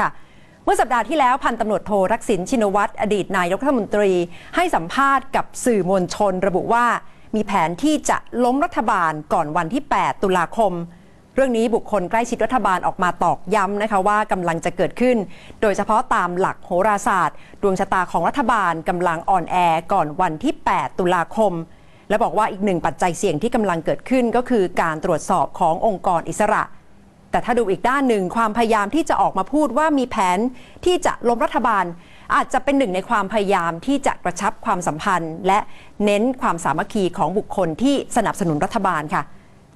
ค่ะ เมื่อสัปดาห์ที่แล้วพันตำรวจโททักษิณชินวัตรอดีตนายกรัฐมนตรี ให้สัมภาษณ์กับสื่อมวลชนระบุว่า มีแผนที่จะล้มรัฐบาลก่อนวันที่ 8 ตุลาคม เรื่องนี้บุคคลใกล้ชิดรัฐบาลออกมาตอกย้ำนะคะว่ากำลังจะเกิดขึ้น โดยเฉพาะตามหลักโหราศาสตร์ ดวงชะตาของรัฐบาลกำลังอ่อนแอก่อนวันที่ 8 ตุลาคมและบอกว่าอีกหนึ่งปัจจัยเสี่ยงที่กำลังเกิดขึ้นก็คือการตรวจสอบขององค์กรอิสระ แต่ถ้าดูอีกด้านหนึ่งความพยายามที่จะออกมาพูดว่ามีแผนที่จะล้มรัฐบาล อาจจะเป็นหนึ่งในความพยายามที่จะกระชับความสัมพันธ์ และเน้นความสามัคคีของบุคคลที่สนับสนุนรัฐบาลค่ะ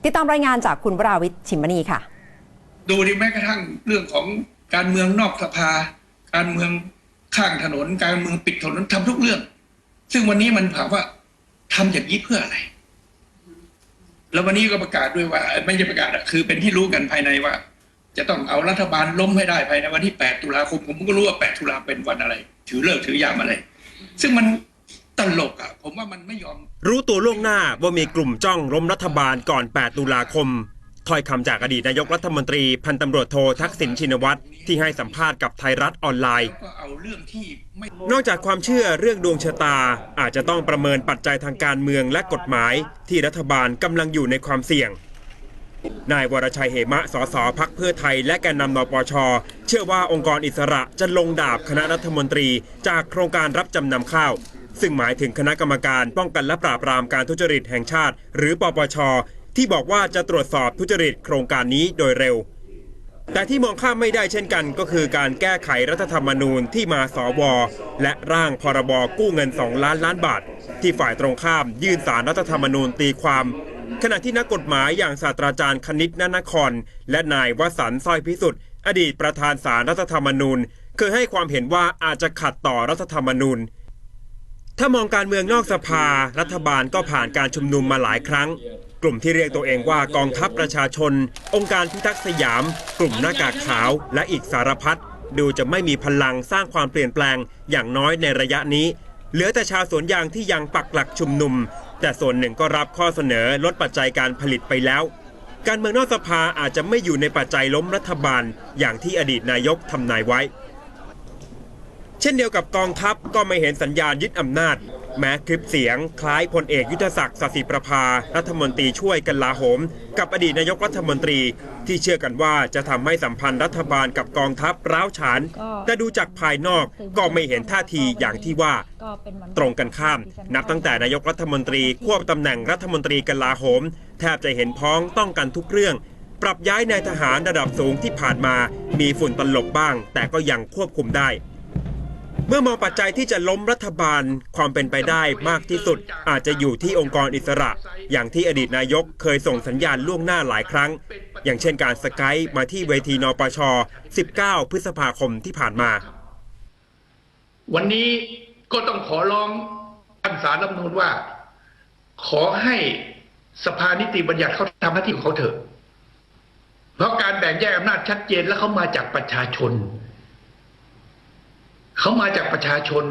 ติดตามรายงานจากคุณวราวิทย์ชิมมณีค่ะ ดูดิแม้กระทั่งเรื่องของการเมืองนอกสภา การเมืองข้างถนน การเมืองปิดถนนทำทุกเรื่อง ซึ่งวันนี้มันถามว่าทำอย่างนี้เพื่ออะไร แล้ววันนี้ก็ประกาศด้วยว่า ไม่ใช่ประกาศอะคือเป็นที่รู้กันภายในว่า จะต้องเอารัฐบาลล้มให้ได้ภายในวันที่ 8 ตุลาคมผมก็รู้ว่า 8 ตุลาเป็นวันอะไร ถือเลิกถือยามอะไร ซึ่งมันตลกอะผมว่ามันไม่ยอม รู้ตัวล่วงหน้าว่ามีกลุ่มจ้องล้มรัฐบาลก่อน 8 ตุลาคม ถ้อยคำจากอดีตนายกรัฐมนตรีพันตำรวจโททักษิณชินวัตรที่ให้สัมภาษณ์กับไทยรัฐออนไลน์ นอกจากความเชื่อเรื่องดวงชะตา อาจจะต้องประเมินปัจจัยทางการเมืองและกฎหมาย ที่รัฐบาลกำลังอยู่ในความเสี่ยง นายวรชัยเหมะสสพักเพื่อไทย และแกนนำนปช เชื่อว่าองค์กรอิสระจะลงดาบคณะรัฐมนตรี จากโครงการรับจำนำข้าวซึ่งหมายถึงคณะกรรมการป้องกันและปราบปรามการทุจริตแห่งชาติ หรือปปช ที่บอกว่าจะตรวจสอบทุจริตโครงการนี้โดยเร็ว แต่ที่มองข้ามไม่ได้เช่นกัน ก็คือการแก้ไขรัฐธรรมนูญที่มาสวและร่างพรบกู้เงิน 2 ล้านล้านบาท ที่ฝ่ายตรงข้ามยื่นสารรัฐธรรมนูญตีความ ขณะที่นักกฎหมายอย่างศาสตราจารย์คณิตนนคร และนายวสันต์สร้อยพิสุทธิ์อดีตประธานสารรัฐธรรมนูญเคยให้ความเห็นว่าอาจจะขัดต่อรัฐธรรมนูญถ้ามองการเมืองนอกสภา รัฐบาลก็ผ่านการชุมนุมมาหลายครั้ง ลุ่มที่เรียกตัวเองว่ากองทัพประชาชน องค์การพิทักษ์สยาม กลุ่มหน้ากากขาว และอีกสารพัดดูจะไม่มีพลังสร้างความเปลี่ยนแปลงอย่างน้อยในระยะนี้ เหลือแต่ชาวสวนยางที่ยังปักหลักชุมนุม แต่ส่วนหนึ่งก็รับข้อเสนอลดปัจจัยการผลิตไปแล้ว การเมืองนอกสภาอาจจะไม่อยู่ในปัจจัยล้มรัฐบาล อย่างที่อดีตนายกทำนายไว้ เช่นเดียวกับกองทัพก็ไม่เห็นสัญญาณยึดอำนาจ แม้คลิปเสียงคล้ายพลเอกยุทธศักดิ์สสิประภา รัฐมนตรีช่วยกันลาโหม กับอดีตนายกรัฐมนตรี ที่เชื่อกันว่าจะทำให้สัมพันธ์รัฐบาลกับกองทัพร้าวฉาน แต่ดูจากภายนอกก็ไม่เห็นท่าทีอย่างที่ว่า ตรงกันข้าม นับตั้งแต่นายกรัฐมนตรีควบตำแหน่งรัฐมนตรีกันลาโหม แทบจะเห็นพ้องต้องกันทุกเรื่อง ปรับย้ายนายทหารระดับสูงที่ผ่านมา มีฝุ่นตลบบ้าง แต่ก็ยังควบคุมได้ เมื่อมองปัจจัยที่จะล้มรัฐบาลความเป็นไปได้มากที่สุด อาจจะอยู่ที่องค์กรอิสระ อย่างที่อดีตนายกเคยส่งสัญญาณล่วงหน้าหลายครั้ง อย่างเช่นการสกายมาที่เวทีนปช 19 พฤษภาคมที่ผ่านมา วันนี้ก็ต้องขอร้องท่านสารรัฐมนูญว่า ขอให้สภานิติบัญญัติเขาทำหน้าที่ของเขาเถอะ เพราะการแบ่งแยกอำนาจชัดเจนแล้วเขามาจากประชาชน เขามาจากประชาชน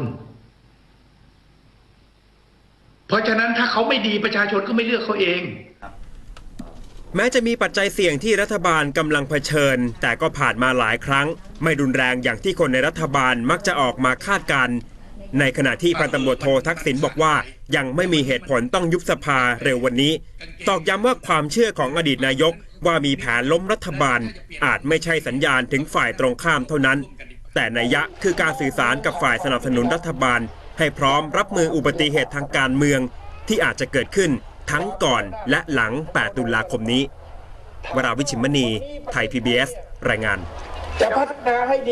เพราะฉะนั้นถ้าเขาไม่ดีประชาชนก็ไม่เลือกเขาเอง แม้จะมีปัจจัยเสี่ยงที่รัฐบาลกำลังเผชิญ แต่ก็ผ่านมาหลายครั้ง ไม่รุนแรงอย่างที่คนในรัฐบาลมักจะออกมาคาดการณ์ในขณะที่พันตำรวจโททักษิณบอกว่ายังไม่มีเหตุผลต้องยุบสภาเร็ววันนี้ ตอกย้ำว่าความเชื่อของอดีตนายกว่ามีแผนล้มรัฐบาล อาจไม่ใช่สัญญาณถึงฝ่ายตรงข้ามเท่านั้น แต่นัยยะคือการสื่อสารกับฝ่ายสนับสนุนรัฐบาล ให้พร้อมรับมืออุบัติเหตุทางการเมือง ที่อาจจะเกิดขึ้นทั้งก่อนและหลัง 8 ตุลาคมนี้ วราวิชิมมณี ไทย PBS รายงาน